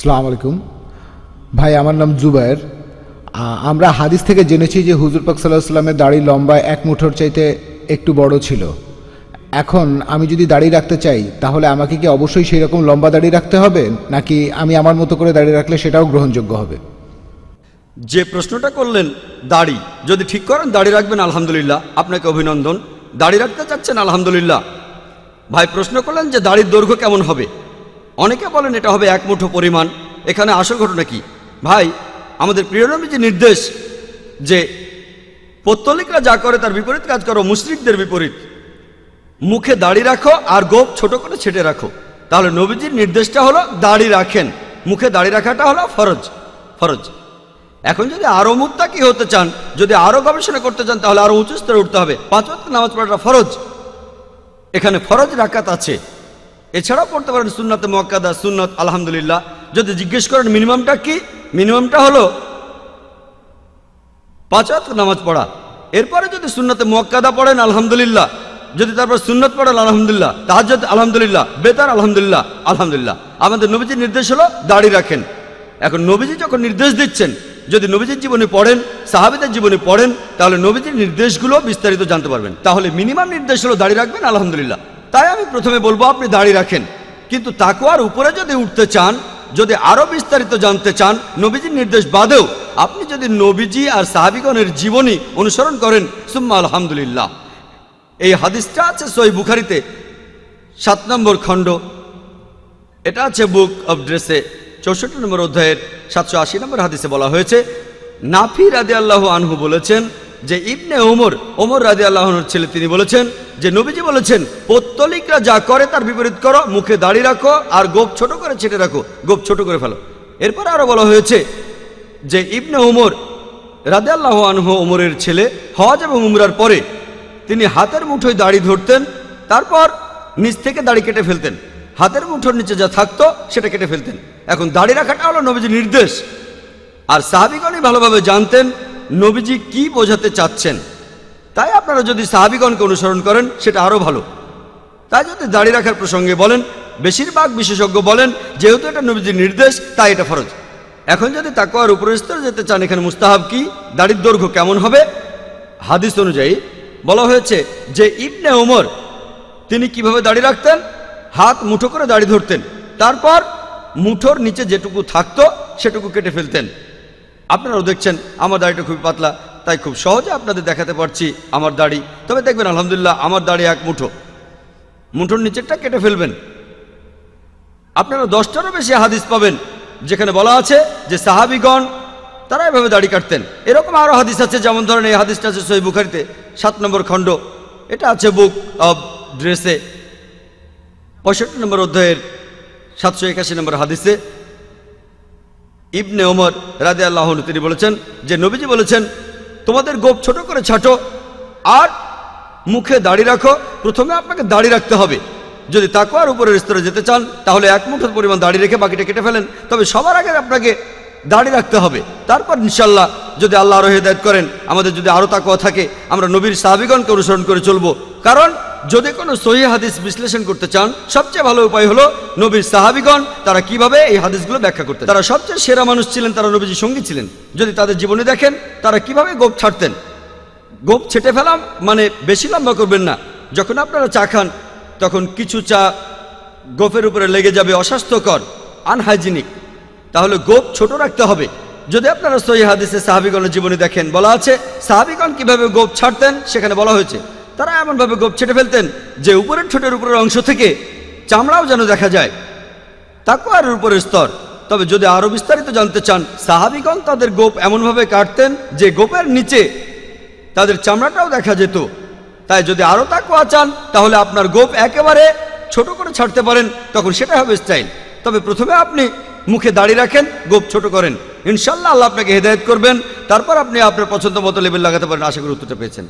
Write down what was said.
সালাম আলাইকুম। ভাই, আমার নাম জুবায়ের আমরা হাদিস থেকে জেনেছি যে হুজুর পাক সাল্লাহ সাল্লামের দাড়ি লম্বা এক মুঠোর চাইতে একটু বড় ছিল। এখন আমি যদি দাড়ি রাখতে চাই, তাহলে আমাকে কি অবশ্যই সেই রকম লম্বা দাড়ি রাখতে হবে? নাকি আমি আমার মতো করে দাড়ি রাখলে সেটাও গ্রহণযোগ্য হবে? যে প্রশ্নটা করলেন, দাড়ি, যদি ঠিক করেন, দাড়ি রাখবেন, আলহামদুলিল্লাহ। আপনাকে অভিনন্দন। দাড়ি রাখতে চাচ্ছেন, আলহামদুলিল্লাহ। ভাই, প্রশ্ন করলেন যে দাড়ির দৈর্ঘ্য কেমন হবে? অনেকে বলেন এটা হবে এক মুঠো পরিমাণ। এখানে আসল ঘটনা কি? ভাই, আমাদের প্রিয়নবী যে নির্দেশ যে পত্তলিকরা যা করে তার বিপরীত কাজ করো, মুশরিকদের বিপরীত। মুখে দাড়ি রাখো আর গোপ ছোট করে ছেটে রাখো। তাহলে নবীজির নির্দেশটা হলো দাড়ি রাখেন। মুখে দাড়ি রাখাটা হলো ফরজ ফরজ। এখন যদি আরও আরও মুত্তাকি হতে চান, যদি আরও গবেষণা করতে চান, তাহলে আরও উঁচু স্তরে উঠতে হবে। পাঁচ নামাজ পড়াটা ফরজ। এখানে ফরজ রাকাত আছে। এছাড়াও পড়তে পারেন সুন্নাতে মোয়াক্কাদা, সুন্নত, আলহামদুলিল্লাহ। যদি জিজ্ঞেস করেন মিনিমামটা কি? মিনিমামটা হলো পাঁচ ওয়াক্ত নামাজ পড়া। এরপরে যদি সুন্নতে মোয়াক্কাদা পড়েন, আলহামদুলিল্লাহ। যদি তারপর সুন্নত পড়েন, আলহামদুলিল্লাহ। তাহাজ্জুদ, আলহামদুলিল্লাহ। বেতার, আলহামদুলিল্লাহ আলহামদুলিল্লাহ। আমাদের নবীজির নির্দেশ হলো দাড়ি রাখেন। এখন নবীজি যখন নির্দেশ দিচ্ছেন, যদি নবীজির জীবনে পড়েন, সাহাবিদের জীবনে পড়েন, তাহলে নবীজির নির্দেশগুলো বিস্তারিত জানতে পারবেন। তাহলে মিনিমাম নির্দেশ হলো দাড়ি রাখবেন, আলহামদুলিল্লাহ। তাই আমি প্রথমে বলব, আপনি দাড়ি রাখেন। কিন্তু তাকুয়ার উপরে যদি উঠতে চান, যদি আরও বিস্তারিত জানতে চান, নবীজির নির্দেশ বাদেও আপনি যদি নবীজি আর সাহাবিগণের জীবনী অনুসরণ করেন, সুম্মা আলহামদুলিল্লাহ। এই হাদিসটা আছে সই বুখারিতে, সাত নম্বর খণ্ড। এটা আছে বুক অব ড্রেসে, চৌষট্টি নম্বর অধ্যায়ের সাতশো আশি নম্বর হাদিসে বলা হয়েছে, নাফি রাদে আল্লাহ আনহু বলেছেন যে ইবনে ওমর ওমর রাদে আল্লাহর ছেলে, তিনি বলেছেন যে নবীজি বলেছেন, পত্তলিকরা যা করে তার বিপরীত করো, মুখে দাড়ি রাখো আর গোপ ছোট করে ছেটে রাখো, গোপ ছোট করে ফেলো। এরপর আরও বলা হয়েছে যে ইবনে ওমর রাদে আল্লাহ আনহু ওমরের ছেলে হজ এবং উমরার পরে তিনি হাতের মুঠোয় দাড়ি ধরতেন, তারপর নিচ থেকে দাড়ি কেটে ফেলতেন। হাতের মুঠোর নিচে যা থাকতো, সেটা কেটে ফেলতেন। এখন দাড়ি রাখাটা হলো নবীজির নির্দেশ। আর সাহাবিগণই ভালোভাবে জানতেন নবীজি কি বোঝাতে চাচ্ছেন? তাই আপনারা যদি সাহাবিগণকে অনুসরণ করেন, সেটা আরও ভালো। তাই যদি দাড়ি রাখার প্রসঙ্গে বলেন, বেশিরভাগ বিশেষজ্ঞ বলেন, যেহেতু এটা নবীজির নির্দেশ, তাই এটা ফরজ। এখন যদি তাকুয়ার উপর স্তরে যেতে চান, এখানে মুস্তাহাব কি? দাড়ির দৈর্ঘ্য কেমন হবে? হাদিস অনুযায়ী বলা হয়েছে যে, ইবনে ওমর তিনি কীভাবে দাড়ি রাখতেন? হাত মুঠো করে দাড়ি ধরতেন। তারপর মুঠোর নিচে যেটুকু থাকতো, সেটুকু কেটে ফেলতেন। আপনারাও দেখছেন, আমার দাড়িটা খুবই পাতলা, তাই খুব সহজে আপনাদের দেখাতে পারছি আমার দাড়ি। তবে দেখবেন, আলহামদুলিল্লাহ, আমার দাড়ি এক মুঠো। মুঠোর নিচেরটা কেটে ফেলবেন। আপনারা দশটারও বেশি হাদিস পাবেন, যেখানে বলা আছে যে সাহাবিগণ, তারা এভাবে দাড়ি কাটতেন। এরকম আরও হাদিস আছে, যেমন ধরেন এই হাদিসটা আছে সই বুখারিতে, সাত নম্বর খণ্ড। এটা আছে বুক অব ড্রেসে। পঁয়ষট্টি নম্বর অধ্যায়ের সাতশো একাশি নম্বর হাদিসে ইবনে ওমর রাদে আল্লাহ তিনি বলেছেন, যে নবীজি বলেছেন, তোমাদের গোপ ছোট করে ছাটো, আর মুখে দাড়ি রাখো, প্রথমে আপনাকে দাড়ি রাখতে হবে। যদি তাকুয়ার উপরের স্তরে যেতে চান, তাহলে এক মুঠোর পরিমাণ দাড়ি রেখে বাকিটা কেটে ফেলেন। তবে সবার আগে আপনাকে দাড়ি রাখতে হবে। তারপর ইনশাল্লাহ যদি আল্লাহ আরও হেদায়ত করেন, আমাদের যদি আরও তাকুয়া থাকে, আমরা নবীর সাহাবিগণকে অনুসরণ করে চলবো। কারণ যদি কোনো সহি হাদিস বিশ্লেষণ করতে চান, সবচেয়ে ভালো উপায় হলো নবীর সাহাবিগণ তারা কীভাবে এই হাদিসগুলো ব্যাখ্যা করতেন। তারা সবচেয়ে সেরা মানুষ ছিলেন, তারা নবীজির সঙ্গী ছিলেন। যদি তাদের জীবনে দেখেন, তারা কীভাবে গোপ ছাড়তেন। গোপ ছেটে ফেলাম মানে বেশি লম্বা করবেন না। যখন আপনারা চা খান, তখন কিছু চা গোপের উপরে লেগে যাবে অস্বাস্থ্যকর আনহাইজিনিক তাহলে গোপ ছোট রাখতে হবে। যদি আপনারা সহি হাদিসে সাহাবিগণের জীবনে দেখেন, বলা আছে, সাহাবিগণ কীভাবে গোপ ছাড়তেন, সেখানে বলা হয়েছে তারা এমনভাবে গোপ ছেটে ফেলতেন যে উপরের ঠোঁটের উপরের অংশ থেকে চামড়াও যেন দেখা যায়। তাকুয়ার উপরের স্তর। তবে যদি আরও বিস্তারিত জানতে চান, সাহাবিগণ তাদের গোপ এমনভাবে কাটতেন যে গোপের নিচে তাদের চামড়াটাও দেখা যেত। তাই যদি আরও তাকুয়া চান, তাহলে আপনার গোপ একেবারে ছোট করে ছাড়তে পারেন, তখন সেটা হবে স্টাইল। তবে প্রথমে আপনি মুখে দাঁড়িয়ে রাখেন, গোপ ছোট করেন। ইনশাল্লাহ আল্লাহ আপনাকে হেদায়ত করবেন। তারপর আপনি আপনার পছন্দ মতো লেবেল লাগাতে পারেন। আশা করি উত্তরটা পেয়েছেন।